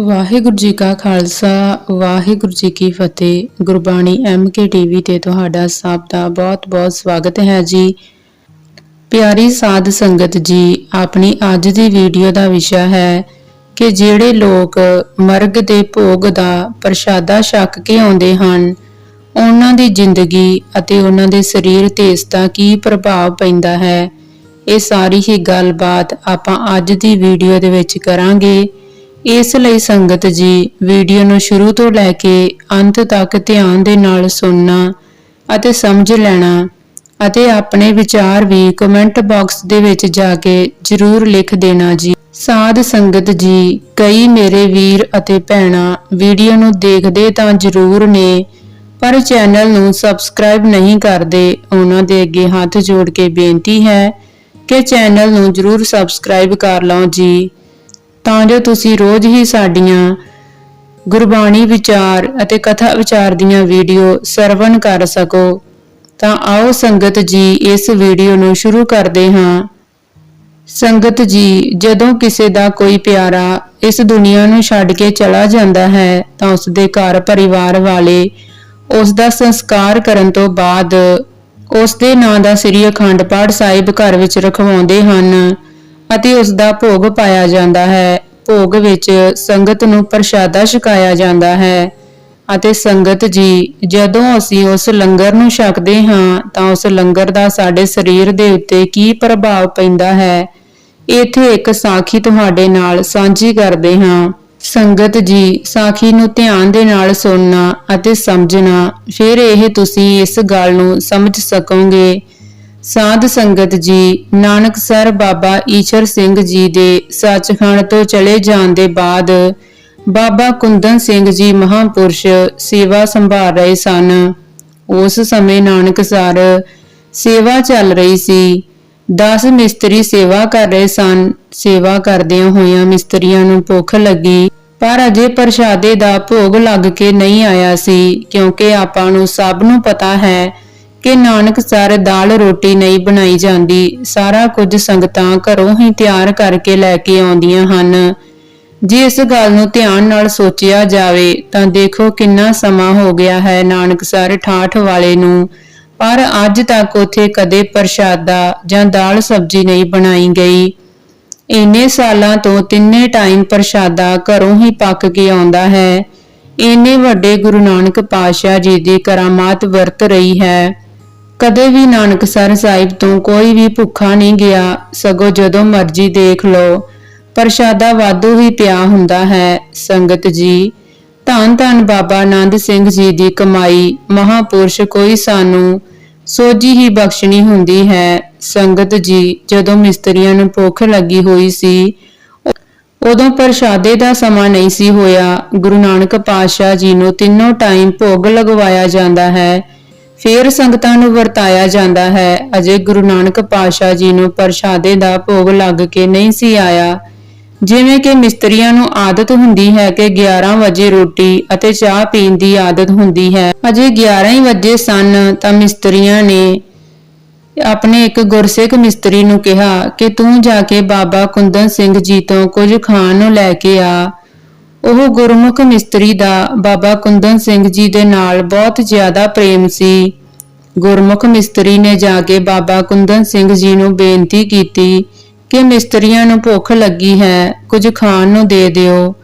ਵਾਹਿਗੁਰੂ ਜੀ ਕਾ ਖਾਲਸਾ, ਵਾਹਿਗੁਰੂ ਜੀ ਕੀ ਫਤਿਹ। Gurbani MK TV ਤੇ ਤੁਹਾਡਾ ਸਭ ਦਾ ਬਹੁਤ-ਬਹੁਤ ਸਵਾਗਤ ਹੈ ਜੀ। ਪਿਆਰੀ ਸਾਧ ਸੰਗਤ ਜੀ, ਆਪਣੀ ਅੱਜ ਦੀ ਵੀਡੀਓ ਦਾ ਵਿਸ਼ਾ ਹੈ ਕਿ ਜਿਹੜੇ ਲੋਕ ਮਰਗ ਦੇ ਭੋਗ ਦਾ ਪ੍ਰਸ਼ਾਦਾ ਛਕ ਕੇ ਆਉਂਦੇ ਹਨ, ਉਹਨਾਂ ਦੀ ਜ਼ਿੰਦਗੀ ਅਤੇ ਉਹਨਾਂ ਦੇ ਸਰੀਰ ਤੇ ਇਸ ਦਾ ਕੀ ਪ੍ਰਭਾਵ ਪੈਂਦਾ ਹੈ, ਇਹ ਸਾਰੀ ਹੀ ਗੱਲਬਾਤ ਆਪਾਂ ਅੱਜ ਦੀ ਵੀਡੀਓ ਦੇ ਵਿੱਚ ਕਰਾਂਗੇ। ਇਸ ਲਈ ਸੰਗਤ ਜੀ, ਵੀਡੀਓ ਨੂੰ ਸ਼ੁਰੂ ਤੋਂ ਲੈ ਕੇ ਅੰਤ ਤੱਕ ਧਿਆਨ ਦੇ ਨਾਲ ਸੁਣਨਾ ਅਤੇ ਸਮਝ ਲੈਣਾ ਅਤੇ ਆਪਣੇ ਵਿਚਾਰ ਵੀ ਕਮੈਂਟ ਬਾਕਸ ਦੇ ਵਿੱਚ ਜਾ ਕੇ ਜਰੂਰ ਲਿਖ ਦੇਣਾ ਜੀ। ਸਾਧ ਸੰਗਤ ਜੀ, ਕਈ ਮੇਰੇ ਵੀਰ ਅਤੇ ਭੈਣਾਂ ਵੀਡੀਓ ਨੂੰ ਦੇਖਦੇ ਤਾਂ ਜਰੂਰ ਨੇ, ਪਰ ਚੈਨਲ ਨੂੰ ਸਬਸਕ੍ਰਾਈਬ ਨਹੀਂ ਕਰਦੇ, ਉਹਨਾਂ ਦੇ ਅੱਗੇ ਹੱਥ ਜੋੜ ਕੇ ਬੇਨਤੀ ਹੈ ਕਿ ਚੈਨਲ ਨੂੰ ਜਰੂਰ ਸਬਸਕ੍ਰਾਈਬ ਕਰ ਲਓ ਜੀ। ਤਾਂ ਜੋ ਤੁਸੀਂ ਰੋਜ਼ ਹੀ ਸਾਡੀਆਂ ਗੁਰਬਾਣੀ ਵਿਚਾਰ ਅਤੇ ਕਥਾ ਵਿਚਾਰ ਦੀਆਂ ਵੀਡੀਓ ਸਰਵਣ ਕਰ ਸਕੋ। ਤਾਂ ਆਓ ਸੰਗਤ ਜੀ ਇਸ ਵੀਡੀਓ ਨੂੰ ਸ਼ੁਰੂ ਕਰਦੇ ਹਾਂ। ਸੰਗਤ ਜੀ, ਜਦੋਂ ਕਿਸੇ ਦਾ ਕੋਈ ਪਿਆਰਾ ਇਸ ਦੁਨੀਆ ਨੂੰ ਛੱਡ ਕੇ ਚਲਾ ਜਾਂਦਾ ਹੈ, ਤਾਂ ਉਸ ਦੇ ਘਰ ਪਰਿਵਾਰ ਵਾਲੇ ਉਸ ਦਾ ਸੰਸਕਾਰ ਕਰਨ ਤੋਂ ਬਾਅਦ ਉਸ ਦੇ ਨਾਂ ਦਾ ਸ੍ਰੀ ਅਖੰਡ ਪਾਠ ਸਾਹਿਬ ਘਰ ਵਿੱਚ ਰਖਵਾਉਂਦੇ ਹਨ। ਅਤੇ ਉਸ ਦਾ ਭੋਗ ਪਾਇਆ ਜਾਂਦਾ ਹੈ। ਭੋਗ ਵਿੱਚ ਸੰਗਤ ਨੂੰ ਪ੍ਰਸ਼ਾਦਾ ਛਕਾਇਆ ਜਾਂਦਾ ਹੈ ਅਤੇ ਸੰਗਤ ਜੀ, ਜਦੋਂ ਅਸੀਂ ਉਸ ਲੰਗਰ ਨੂੰ ਛਕਦੇ ਹਾਂ, ਤਾਂ ਉਸ ਲੰਗਰ ਦਾ ਸਾਡੇ ਸਰੀਰ ਦੇ ਉੱਤੇ ਕੀ ਪ੍ਰਭਾਵ ਪੈਂਦਾ ਹੈ? ਇੱਥੇ ਇੱਕ ਸਾਖੀ ਤੁਹਾਡੇ ਨਾਲ ਸਾਂਝੀ ਕਰਦੇ ਹਾਂ। ਸੰਗਤ ਜੀ, ਸਾਖੀ ਨੂੰ ਧਿਆਨ ਦੇ ਨਾਲ ਸੁਣਨਾ ਅਤੇ ਸਮਝਣਾ, ਫਿਰ ਇਹ ਤੁਸੀਂ ਇਸ ਗੱਲ ਨੂੰ ਸਮਝ ਸਕੋਗੇ। ਸਾਧ ਸੰਗਤ ਜੀ, ਨਾਨਕ ਸਰ ਬਾਬਾ ਈਸ਼ਰ ਸਿੰਘ ਜੀ ਦੇ ਸੱਚਖੰਡ ਤੋਂ ਚਲੇ ਜਾਣ ਦੇ ਬਾਅਦ ਬਾਬਾ ਕੁੰਦਨ ਸਿੰਘ ਜੀ ਮਹਾਪੁਰਸ਼ ਸੇਵਾ ਸੰਭਾਲ ਰਹੇ ਸਨ। ਉਸ ਸਮੇਂ ਨਾਨਕਸਰ ਸੇਵਾ ਚੱਲ ਰਹੀ ਸੀ। 10 ਮਿਸਤਰੀ ਸੇਵਾ ਕਰ ਰਹੇ ਸਨ। ਸੇਵਾ ਕਰਦਿਆਂ ਹੋਇਆਂ ਮਿਸਤਰੀਆਂ ਨੂੰ ਭੁੱਖ ਲੱਗੀ, ਪਰ ਅਜੇ ਪ੍ਰਸ਼ਾਦੇ ਦਾ ਭੋਗ ਲੱਗ ਕੇ ਨਹੀਂ ਆਇਆ ਸੀ, ਕਿਉਂਕਿ ਆਪਾਂ ਨੂੰ ਸਭ ਨੂੰ ਪਤਾ ਹੈ ਕਿ ਨਾਨਕ ਸਰ ਦਾਲ ਰੋਟੀ ਨਹੀਂ ਬਣਾਈ ਜਾਂਦੀ, ਸਾਰਾ ਕੁਝ ਸੰਗਤਾਂ ਘਰੋਂ ਹੀ ਤਿਆਰ ਕਰਕੇ ਲੈ ਕੇ ਆਉਂਦੀਆਂ ਹਨ। ਜੇ ਇਸ ਗੱਲ ਨੂੰ ਧਿਆਨ ਨਾਲ ਸੋਚਿਆ ਜਾਵੇ, ਤਾਂ ਦੇਖੋ ਕਿੰਨਾ ਸਮਾਂ ਹੋ ਗਿਆ ਹੈ ਨਾਨਕ ਸਰ ਠਾਠ ਵਾਲੇ ਨੂੰ। ਪਰ ਅੱਜ ਤੱਕ ਉਥੇ ਕਦੇ ਪ੍ਰਸ਼ਾਦਾ ਜਾਂ ਦਾਲ ਸਬਜ਼ੀ ਨਹੀਂ ਬਣਾਈ ਗਈ। ਇੰਨੇ ਸਾਲਾਂ ਤੋਂ ਤਿੰਨੇ ਟਾਈਮ ਪ੍ਰਸ਼ਾਦਾ ਘਰੋਂ ਹੀ ਪੱਕ ਕੇ ਆਉਂਦਾ ਹੈ। ਇੰਨੇ ਵੱਡੇ ਗੁਰੂ ਨਾਨਕ ਪਾਤਸ਼ਾਹ ਜੀ ਦੀ ਕਰਾਮਾਤ ਵਰਤ ਰਹੀ ਹੈ। ਕਦੇ ਵੀ ਨਾਨਕਸਰ ਸਾਹਿਬ ਤੋਂ ਕੋਈ ਵੀ ਭੁੱਖਾ ਨਹੀਂ ਗਿਆ, ਸਗੋਂ ਜਦੋਂ ਮਰਜ਼ੀ ਦੇਖ ਲਓ। ਪ੍ਰਸ਼ਾਦਾ ਵਾਧੂ ਹੀ ਪਿਆ ਹੁੰਦਾ ਹੈ, ਸੰਗਤ ਜੀ। ਧੰਨ ਧੰਨ ਬਾਬਾ ਆਨੰਦ ਸਿੰਘ ਜੀ ਦੀ ਕਮਾਈ, ਮਹਾਪੁਰਸ਼ ਕੋਈ ਸਾਨੂੰ ਸੋਜੀ ਹੀ ਬਖਸ਼ਣੀ ਹੁੰਦੀ ਹੈ। ਸੰਗਤ ਜੀ, ਜਦੋਂ ਮਿਸਤਰੀਆਂ ਨੂੰ ਭੁੱਖ ਲੱਗੀ ਹੋਈ ਸੀ, ਉਦੋਂ ਪ੍ਰਸ਼ਾਦੇ ਦਾ ਸਮਾਂ ਨਹੀਂ ਸੀ ਹੋਇਆ। ਗੁਰੂ ਨਾਨਕ ਪਾਤਸ਼ਾਹ ਜੀ ਨੂੰ ਤਿੰਨੋਂ ਟਾਈਮ ਭੋਗ ਲਗਵਾਇਆ ਜਾਂਦਾ ਹੈ। ਫੇਰ ਸੰਗਤਾਂ ਨੂੰ ਵਰਤਾਇਆ ਜਾਂਦਾ ਹੈ। ਅਜੇ ਗੁਰੂ ਨਾਨਕ ਪਾਤਸ਼ਾਹ ਜੀ ਨੂੰ ਪ੍ਰਸ਼ਾਦੇ ਦਾ ਭੋਗ ਲੱਗ ਕੇ ਨਹੀਂ ਸੀ ਆਇਆ। ਜਿਵੇਂ ਕਿ ਮਿਸਤਰੀਆਂ ਨੂੰ ਆਦਤ ਹੁੰਦੀ ਹੈ ਕਿ 11 ਵਜੇ ਰੋਟੀ ਅਤੇ ਚਾਹ ਪੀਣ ਦੀ ਆਦਤ ਹੁੰਦੀ ਹੈ। ਅਜੇ 11 ਹੀ ਵਜੇ ਸਨ ਤਾਂ ਮਿਸਤਰੀਆਂ ਨੇ ਆਪਣੇ ਇੱਕ ਗੁਰਸਿੱਖ ਮਿਸਤਰੀ ਨੂੰ ਕਿਹਾ ਕਿ ਤੂੰ ਜਾ ਕੇ ਬਾਬਾ ਕੁੰਦਨ ਸਿੰਘ ਜੀ ਤੋਂ ਕੁਝ ਖਾਣ ਨੂੰ ਲੈ ਕੇ ਆ। ਉਹ ਗੁਰਮੁਖ ਮਿਸਤਰੀ ਦਾ ਬਾਬਾ ਕੁੰਦਨ ਸਿੰਘ ਜੀ ਦੇ ਨਾਲ ਬਹੁਤ ਜ਼ਿਆਦਾ ਪ੍ਰੇਮ ਸੀ। ਗੁਰਮੁਖ ਮਿਸਤਰੀ ਨੇ ਜਾ ਕੇ ਬਾਬਾ ਕੁੰਦਨ ਸਿੰਘ ਜੀ ਨੂੰ ਬੇਨਤੀ ਕੀਤੀ ਕਿ ਮਿਸਤਰੀਆਂ ਨੂੰ ਭੁੱਖ ਲੱਗੀ ਹੈ, ਕੁਝ ਖਾਣ ਨੂੰ ਦੇ ਦਿਓ।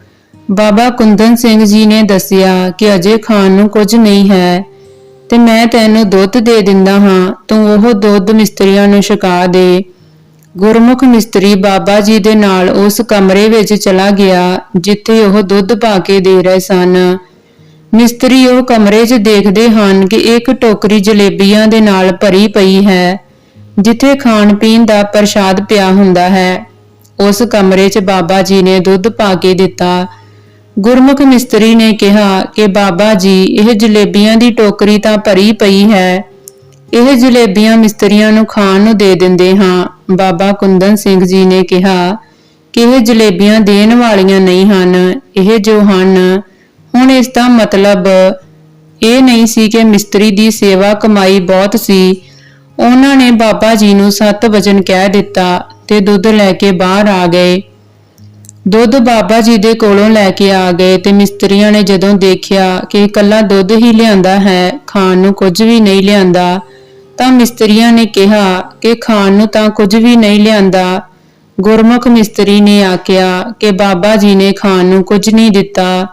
ਬਾਬਾ ਕੁੰਦਨ ਸਿੰਘ ਜੀ ਨੇ ਦੱਸਿਆ ਕਿ ਅਜੇ ਖਾਣ ਨੂੰ ਕੁਝ ਨਹੀਂ ਹੈ, ਤੇ ਮੈਂ ਤੈਨੂੰ ਦੁੱਧ ਦੇ ਦਿੰਦਾ ਹਾਂ, ਤੂੰ ਉਹ ਦੁੱਧ ਮਿਸਤਰੀਆਂ ਨੂੰ ਛਕਾ ਦੇ। ਗੁਰਮੁਖ ਮਿਸਤਰੀ ਬਾਬਾ ਜੀ ਦੇ ਨਾਲ ਉਸ ਕਮਰੇ ਵਿੱਚ ਚਲਾ ਗਿਆ, ਜਿੱਥੇ ਉਹ ਦੁੱਧ ਪਾ ਕੇ ਦੇ ਰਹੇ ਸਨ। ਮਿਸਤਰੀ ਉਹ ਕਮਰੇ 'ਚ ਦੇਖਦੇ ਹਨ ਕਿ ਇੱਕ ਟੋਕਰੀ ਜਲੇਬੀਆਂ ਦੇ ਨਾਲ ਭਰੀ ਪਈ ਹੈ, ਜਿੱਥੇ ਖਾਣ ਪੀਣ ਦਾ ਪ੍ਰਸ਼ਾਦ ਪਿਆ ਹੁੰਦਾ ਹੈ। ਉਸ ਕਮਰੇ 'ਚ ਬਾਬਾ ਜੀ ਨੇ ਦੁੱਧ ਪਾ ਕੇ ਦਿੱਤਾ। ਗੁਰਮੁਖ ਮਿਸਤਰੀ ਨੇ ਕਿਹਾ ਕਿ ਬਾਬਾ ਜੀ, ਇਹ ਜਲੇਬੀਆਂ ਦੀ ਟੋਕਰੀ ਤਾਂ ਭਰੀ ਪਈ ਹੈ। ਇਹ ਜਲੇਬੀਆਂ ਮਿਸਤਰੀਆਂ ਨੂੰ ਖਾਣ ਨੂੰ ਦੇ ਦਿੰਦੇ ਹਾਂ। ਬਾਬਾ ਕੁੰਦਨ ਸਿੰਘ ਜੀ ਨੇ ਕਿਹਾ ਕਿ ਇਹ ਜਲੇਬੀਆਂ ਦੇਣ ਵਾਲੀਆਂ ਨਹੀਂ ਹਨ, ਇਹ ਜੋ ਹਨ, ਹੁਣ ਇਸ ਦਾ ਮਤਲਬ ਇਹ ਨਹੀਂ ਸੀ ਕਿ ਮਿਸਤਰੀ ਦੀ ਸੇਵਾ ਕਮਾਈ ਬਹੁਤ ਸੀ। ਉਹਨਾਂ ਨੇ ਬਾਬਾ ਜੀ ਨੂੰ ਸੱਤ ਵਜਨ ਕਹਿ ਦਿੱਤਾ ਤੇ ਦੁੱਧ ਲੈ ਕੇ ਬਾਹਰ ਆ ਗਏ। ਦੁੱਧ ਬਾਬਾ ਜੀ ਦੇ ਕੋਲੋਂ ਲੈ ਕੇ ਆ ਗਏ ਤੇ ਮਿਸਤਰੀਆਂ ਨੇ ਜਦੋਂ ਦੇਖਿਆ ਕਿ ਇਕੱਲਾ ਦੁੱਧ ਹੀ ਲਿਆਂਦਾ ਹੈ, ਖਾਣ ਨੂੰ ਕੁਝ ਵੀ ਨਹੀਂ ਲਿਆਂਦਾ ਤਾਂ ਮਿਸਤਰੀਆਂ ਨੇ ਕਿਹਾ ਕਿ ਖਾਣ ਨੂੰ ਤਾਂ ਕੁਝ ਵੀ ਨਹੀਂ ਲਿਆਂਦਾ। ਗੁਰਮੁਖ ਮਿਸਤਰੀ ਨੇ ਆਖਿਆ ਕਿ ਬਾਬਾ ਜੀ ਨੇ ਖਾਣ ਨੂੰ ਕੁਝ ਨਹੀਂ ਦਿੱਤਾ।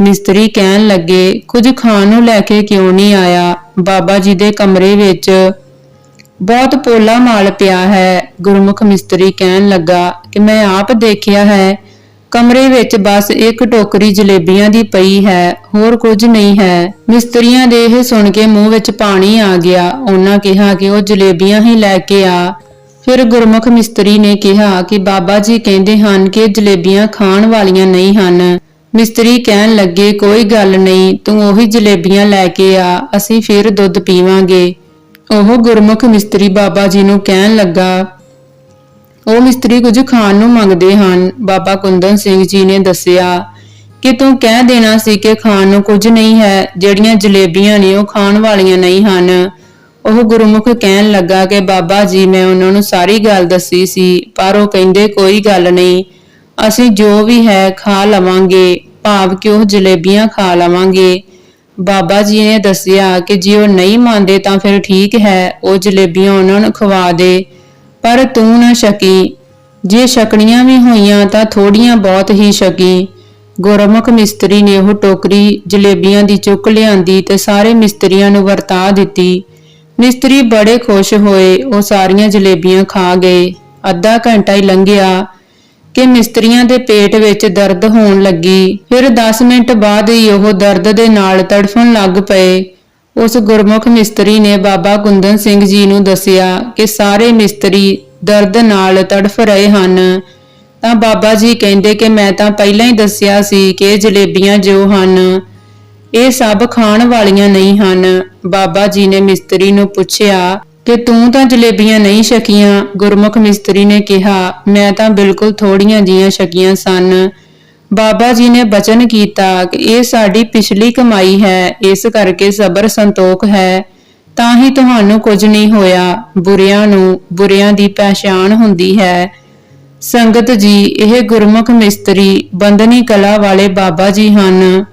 ਮਿਸਤਰੀ ਕਹਿਣ ਲੱਗੇ, ਕੁਝ ਖਾਣ ਨੂੰ ਲੈ ਕੇ ਕਿਉਂ ਨਹੀਂ ਆਇਆ? ਬਾਬਾ ਜੀ ਦੇ ਕਮਰੇ ਵਿੱਚ ਬਹੁਤ ਪੋਲਾ ਮਾਲ ਪਿਆ ਹੈ। ਗੁਰਮੁਖ ਮਿਸਤਰੀ ਕਹਿਣ ਲੱਗਾ ਕਿ, ਮੈਂ ਆਪ ਦੇਖਿਆ ਹੈ ਕਮਰੇ ਵਿੱਚ ਬਸ ਇੱਕ ਟੋਕਰੀ ਜਲੇਬੀਆਂ ਦੀ ਪਈ ਹੈ, ਹੋਰ ਕੁਝ ਨਹੀਂ ਹੈ। ਮਿਸਤਰੀਆਂ ਦੇ ਇਹ ਸੁਣ ਕੇ ਮੂੰਹ ਵਿੱਚ ਪਾਣੀ ਆ ਗਿਆ। ਉਹਨਾਂ ਕਿਹਾ ਕਿ ਉਹ ਜਲੇਬੀਆਂ ਹੀ ਲੈ ਕੇ ਆ। ਫਿਰ ਗੁਰਮੁਖ ਮਿਸਤਰੀ ਨੇ ਕਿਹਾ ਕਿ ਬਾਬਾ ਜੀ ਕਹਿੰਦੇ ਹਨ ਕਿ ਜਲੇਬੀਆਂ ਖਾਣ ਵਾਲੀਆਂ ਨਹੀਂ ਹਨ। ਮਿਸਤਰੀ ਕਹਿਣ ਲੱਗੇ, ਕੋਈ ਗੱਲ ਨਹੀਂ, ਤੂੰ ਉਹੀ ਜਲੇਬੀਆਂ ਲੈ ਕੇ ਆ, ਅਸੀਂ ਫਿਰ ਦੁੱਧ ਪੀਵਾਂਗੇ। ਉਹ ਗੁਰਮੁਖ ਮਿਸਤਰੀ ਬਾਬਾ ਜੀ ਨੂੰ ਕਹਿਣ ਲੱਗਾ ਉਹ ਮਿਸਤਰੀ ਕੁਝ ਖਾਣ ਨੂੰ ਮੰਗਦੇ ਹਨ। ਬਾਬਾ ਕੁੰਦਨ ਸਿੰਘ ਜੀ ਨੇ ਦੱਸਿਆ ਕਿ ਤੂੰ ਕਹਿ ਦੇਣਾ ਸੀ ਕਿ ਖਾਣ ਨੂੰ ਕੁਝ ਨਹੀਂ ਹੈ, ਜਿਹੜੀਆਂ ਜਲੇਬੀਆਂ ਨੇ ਉਹ ਖਾਣ ਵਾਲੀਆਂ ਨਹੀਂ ਹਨ। ਉਹ ਗੁਰਮੁਖ ਕਹਿਣ ਲੱਗਾ ਕਿ ਬਾਬਾ ਜੀ, ਮੈਂ ਉਹਨਾਂ ਨੂੰ ਸਾਰੀ ਗੱਲ ਦੱਸੀ ਸੀ, ਪਰ ਉਹ ਕਹਿੰਦੇ, ਕੋਈ ਗੱਲ ਨਹੀਂ, ਅਸੀਂ ਜੋ ਵੀ ਹੈ ਖਾ ਲਵਾਂਗੇ, ਭਾਵ ਕਿ ਉਹ ਜਲੇਬੀਆਂ ਖਾ ਲਵਾਂਗੇ। ਬਾਬਾ ਜੀ ਨੇ ਦੱਸਿਆ ਕਿ ਜੇ ਉਹ ਨਹੀਂ ਮੰਨਦੇ ਤਾਂ ਫਿਰ ਠੀਕ ਹੈ, ਉਹ ਜਲੇਬੀਆਂ ਉਹਨਾਂ ਨੂੰ ਖਵਾ ਦੇ। ਪਰ ਤੂੰ ਨਾ ਸ਼ਕੀ ਜੇ ਸ਼ਕਣੀਆਂ ਵੀ ਹੋਈਆਂ ਤਾਂ ਥੋੜੀਆਂ ਬਹੁਤ ਹੀ ਸ਼ਕੀ ਗੁਰਮੁਖ ਮਿਸਤਰੀ ਨੇ ਉਹ ਟੋਕਰੀ ਜਲੇਬੀਆਂ ਦੀ ਚੁੱਕ ਲਿਆਂਦੀ ਤੇ ਸਾਰੇ ਮਿਸਤਰੀਆਂ ਨੂੰ ਵਰਤਾ ਦਿੱਤੀ। ਮਿਸਤਰੀ ਬੜੇ ਖੁਸ਼ ਹੋਏ, ਉਹ ਸਾਰੀਆਂ ਜਲੇਬੀਆਂ ਖਾ ਗਏ। ਅੱਧਾ ਘੰਟਾ ਹੀ ਲੰਘਿਆ ਕਿ ਮਿਸਤਰੀਆਂ ਦੇ ਪੇਟ ਵਿੱਚ ਦਰਦ ਹੋਣ ਲੱਗੀ। ਫਿਰ 10 ਮਿੰਟ ਬਾਅਦ ਹੀ ਉਹ ਦਰਦ ਦੇ ਨਾਲ ਤੜਫਣ ਲੱਗ ਪਏ। ਉਸ ਗੁਰਮੁਖ ਮਿਸਤਰੀ ਨੇ ਬਾਬਾ ਗੁੰਦਨ ਸਿੰਘ ਜੀ ਨੂੰ ਦੱਸਿਆ ਕਿ ਸਾਰੇ ਮਿਸਤਰੀ ਦਰਦ ਨਾਲ ਤੜਫ ਰਹੇ ਹਨ। ਤਾਂ ਬਾਬਾ ਜੀ ਕਹਿੰਦੇ ਕਿ ਮੈਂ ਤਾਂ ਪਹਿਲਾਂ ਹੀ ਦੱਸਿਆ ਸੀ ਕਿ ਜਲੇਬੀਆਂ ਜੋ ਹਨ, ਇਹ ਸਭ ਖਾਣ ਵਾਲੀਆਂ ਨਹੀਂ ਹਨ। ਬਾਬਾ ਜੀ ਨੇ ਮਿਸਤਰੀ ਨੂੰ ਪੁੱਛਿਆ ਕਿ ਤੂੰ ਤਾਂ ਜਲੇਬੀਆਂ ਨਹੀਂ ਛਕੀਆਂ? ਗੁਰਮੁਖ ਮਿਸਤਰੀ ਨੇ ਕਿਹਾ, ਮੈਂ ਤਾਂ ਬਿਲਕੁਲ ਥੋੜੀਆਂ ਜੀਆਂ ਛਕੀਆਂ ਸਨ। ਬਾਬਾ ਜੀ ਨੇ ਬਚਨ ਕੀਤਾ ਕਿ ਇਹ ਸਾਡੀ ਪਿਛਲੀ ਕਮਾਈ ਹੈ, ਇਸ ਕਰਕੇ ਸਬਰ ਸੰਤੋਖ ਹੈ। ਤਾਂ ਹੀ ਤੁਹਾਨੂੰ ਕੁਝ ਨਹੀਂ ਹੋਇਆ, ਬੁਰਿਆਂ ਨੂੰ, ਬੁਰਿਆਂ ਦੀ ਪਛਾਣ ਹੁੰਦੀ ਹੈ। ਸੰਗਤ ਜੀ, ਇਹ ਗੁਰਮੁਖ ਮਿਸਤਰੀ ਬੰਦਨੀ ਕਲਾ ਵਾਲੇ ਬਾਬਾ ਜੀ ਹਨ।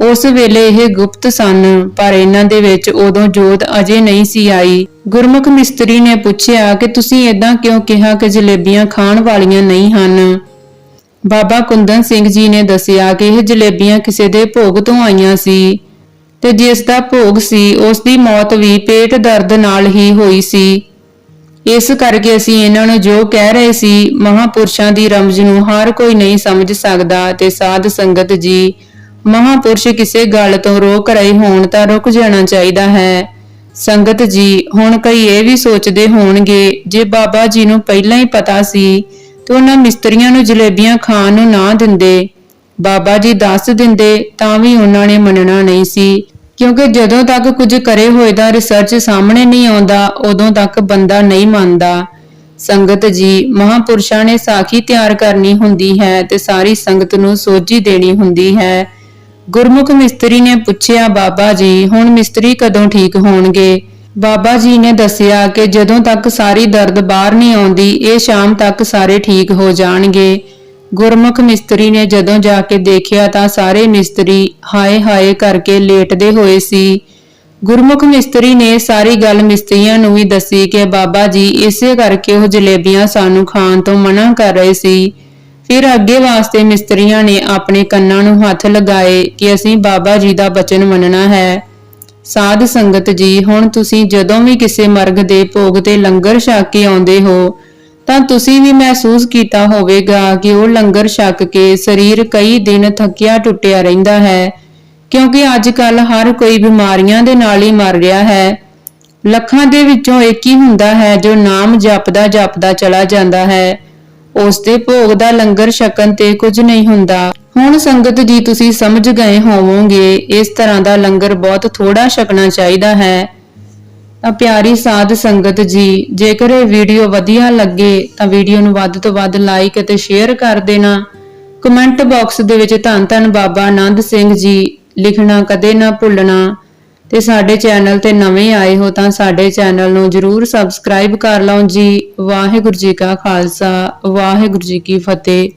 ਉਸ ਵੇਲੇ ਇਹ ਗੁਪਤ ਸਨ, ਪਰ ਇਹਨਾਂ ਦੇ ਵਿੱਚ ਉਦੋਂ ਜੋਤ ਅਜੇ ਨਹੀਂ ਸੀ ਆਈ। ਗੁਰਮੁਖ ਮਿਸਤਰੀ ਨੇ ਪੁੱਛਿਆ ਕਿ ਤੁਸੀਂ ਇਦਾਂ ਕਿਉਂ ਕਿਹਾ ਕਿ ਜਲੇਬੀਆਂ ਖਾਣ ਵਾਲੀਆਂ ਨਹੀਂ ਹਨ? ਬਾਬਾ ਕੁੰਦਨ ਸਿੰਘ ਜੀ ਨੇ ਦੱਸਿਆ ਕਿ ਇਹ ਜਲੇਬੀਆਂ ਕਿਸੇ ਦੇ ਭੋਗ ਤੋਂ ਆਈਆਂ ਸੀ ਤੇ ਜਿਸ ਦਾ ਭੋਗ ਸੀ, ਉਸ ਦੀ ਮੌਤ ਵੀ ਪੇਟ ਦਰਦ ਨਾਲ ਹੀ ਹੋਈ ਸੀ। ਇਸ ਕਰਕੇ ਅਸੀਂ ਇਹਨਾਂ ਨੂੰ ਜੋ ਕਹਿ ਰਹੇ ਸੀ, ਮਹਾਪੁਰਸ਼ਾਂ ਦੀ ਰਮਜ਼ ਨੂੰ ਹਰ ਕੋਈ ਨਹੀਂ ਸਮਝ ਸਕਦਾ ਤੇ ਸਾਧ ਸੰਗਤ ਜੀ, ਮਹਾਪੁਰਸ਼ ਕਿਸੇ ਗੱਲ ਤੋਂ ਰੋਕ ਰਹੇ ਹੋਣ ਤਾਂ ਰੁਕ ਜਾਣਾ ਚਾਹੀਦਾ ਹੈ। ਸੰਗਤ ਜੀ, ਹੁਣ ਕਈ ਇਹ ਵੀ ਸੋਚਦੇ ਹੋਣਗੇ, ਜੇ ਬਾਬਾ ਜੀ ਨੂੰ ਪਹਿਲਾਂ ਹੀ ਪਤਾ ਸੀ ਤੇ ਉਹਨਾਂ ਮਿਸਤਰੀਆਂ ਨੂੰ ਜਲੇਬੀਆਂ ਖਾਣ ਨੂੰ ਨਾ ਦਿੰਦੇ। ਬਾਬਾ ਜੀ ਦੱਸ ਦਿੰਦੇ, ਤਾਂ ਵੀ ਉਹਨਾਂ ਨੇ ਮੰਨਣਾ ਨਹੀਂ ਸੀ। ਕਿਉਂਕਿ ਜਦੋਂ ਤੱਕ ਕੁਝ ਕਰੇ ਹੋਏ ਦਾ ਰਿਸਰਚ ਸਾਹਮਣੇ ਨਹੀਂ ਆਉਂਦਾ, ਉਦੋਂ ਤੱਕ ਬੰਦਾ ਨਹੀਂ ਮੰਨਦਾ। ਸੰਗਤ ਜੀ, ਮਹਾਪੁਰਸ਼ਾਂ ਨੇ ਸਾਖੀ ਤਿਆਰ ਕਰਨੀ ਹੁੰਦੀ ਹੈ ਤੇ ਸਾਰੀ ਸੰਗਤ ਨੂੰ ਸੋਝੀ ਦੇਣੀ ਹੁੰਦੀ ਹੈ। ਗੁਰਮੁਖ ਮਿਸਤਰੀ ਨੇ ਪੁੱਛਿਆ, ਬਾਬਾ ਜੀ, ਹੁਣ ਮਿਸਤਰੀ ਕਦੋਂ ਠੀਕ ਹੋਣਗੇ? ਬਾਬਾ ਜੀ ਨੇ ਦੱਸਿਆ ਕਿ ਜਦੋਂ ਤੱਕ ਸਾਰੀ ਦਰਦ ਬਾਹਰ ਨਹੀਂ ਆਉਂਦੀ, ਇਹ ਸ਼ਾਮ ਤੱਕ ਸਾਰੇ ਠੀਕ ਹੋ ਜਾਣਗੇ। ਗੁਰਮੁਖ ਮਿਸਤਰੀ ਨੇ ਜਦੋਂ ਜਾ ਕੇ ਦੇਖਿਆ ਤਾਂ ਸਾਰੇ ਮਿਸਤਰੀ ਹਾਏ ਹਾਏ ਕਰਕੇ ਲੇਟਦੇ ਹੋਏ ਸੀ। ਗੁਰਮੁਖ ਮਿਸਤਰੀ ਨੇ ਸਾਰੀ ਗੱਲ ਮਿਸਤਰੀਆਂ ਨੂੰ ਵੀ ਦੱਸੀ ਕਿ ਬਾਬਾ ਜੀ ਇਸੇ ਕਰਕੇ ਉਹ ਜਲੇਬੀਆਂ ਸਾਨੂੰ ਖਾਣ ਤੋਂ ਮਨਾ ਕਰ ਰਹੇ ਸੀ। ਫਿਰ ਅੱਗੇ ਵਾਸਤੇ ਮਿਸਤਰੀਆਂ ਨੇ ਆਪਣੇ ਕੰਨਾਂ ਨੂੰ ਹੱਥ ਲਗਾਏ ਕਿ ਅਸੀਂ ਬਾਬਾ ਜੀ ਦਾ ਬਚਨ ਮੰਨਣਾ ਹੈ। ਸਾਧ ਸੰਗਤ ਜੀ, ਹੁਣ ਤੁਸੀਂ ਜਦੋਂ ਵੀ ਕਿਸੇ ਮਰਗ ਦੇ ਭੋਗ ਤੇ ਲੰਗਰ ਛਕ ਕੇ ਆਉਂਦੇ ਹੋ, ਤਾਂ ਤੁਸੀਂ ਵੀ ਮਹਿਸੂਸ ਕੀਤਾ ਹੋਵੇਗਾ ਕਿ ਉਹ ਲੰਗਰ ਛਕ ਕੇ ਸਰੀਰ ਕਈ ਦਿਨ ਥੱਕਿਆ ਟੁੱਟਿਆ ਰਹਿੰਦਾ ਹੈ, ਕਿਉਂਕਿ ਅੱਜ ਕੱਲ ਹਰ ਕੋਈ ਬਿਮਾਰੀਆਂ ਦੇ ਨਾਲ ਹੀ ਮਰ ਰਿਹਾ ਹੈ। ਲੱਖਾਂ ਦੇ ਵਿੱਚੋਂ ਇੱਕ ਹੀ ਹੁੰਦਾ ਹੈ ਜੋ ਨਾਮ ਜਪਦਾ ਜਪਦਾ ਚਲਾ ਜਾਂਦਾ ਹੈ। ਉਸ ਦੇ ਭੋਗ ਦਾ ਲੰਗਰ ਛਕਣ ਤੇ ਕੁਝ ਨਹੀਂ ਹੁੰਦਾ। ਹੁਣ ਸੰਗਤ ਜੀ ਤੁਸੀਂ ਸਮਝ ਗਏ ਹੋਵੋਗੇ, ਇਸ ਤਰ੍ਹਾਂ ਦਾ ਲੰਗਰ ਬਹੁਤ ਥੋੜਾ ਛਕਣਾ ਚਾਹੀਦਾ ਹੈ। ਤਾਂ ਪਿਆਰੀ ਸਾਧ ਸੰਗਤ ਜੀ, ਜੇਕਰ ਇਹ ਵੀਡੀਓ ਵਧੀਆ ਲੱਗੇ, ਤਾਂ ਵੀਡੀਓ ਨੂੰ ਵੱਧ ਤੋਂ ਵੱਧ ਲਾਈਕ ਅਤੇ ਸ਼ੇਅਰ ਕਰ ਦੇਣਾ। ਕਮੈਂਟ ਬਾਕਸ ਦੇ ਵਿੱਚ ਧੰਨ ਧੰਨ ਬਾਬਾ ਆਨੰਦ ਸਿੰਘ ਜੀ, ਲਿਖਣਾ ਕਦੇ ਨਾ ਭੁੱਲਣਾ। ਤੇ ਸਾਡੇ ਚੈਨਲ ਤੇ ਨਵੇਂ ਆਏ ਹੋ ਤਾਂ ਸਾਡੇ ਚੈਨਲ ਨੂੰ ਜਰੂਰ ਸਬਸਕ੍ਰਾਈਬ ਕਰ ਲਓ ਜੀ। ਵਾਹਿਗੁਰੂ ਜੀ ਕਾ ਖਾਲਸਾ, ਵਾਹਿਗੁਰੂ ਜੀ ਕੀ ਫਤਿਹ।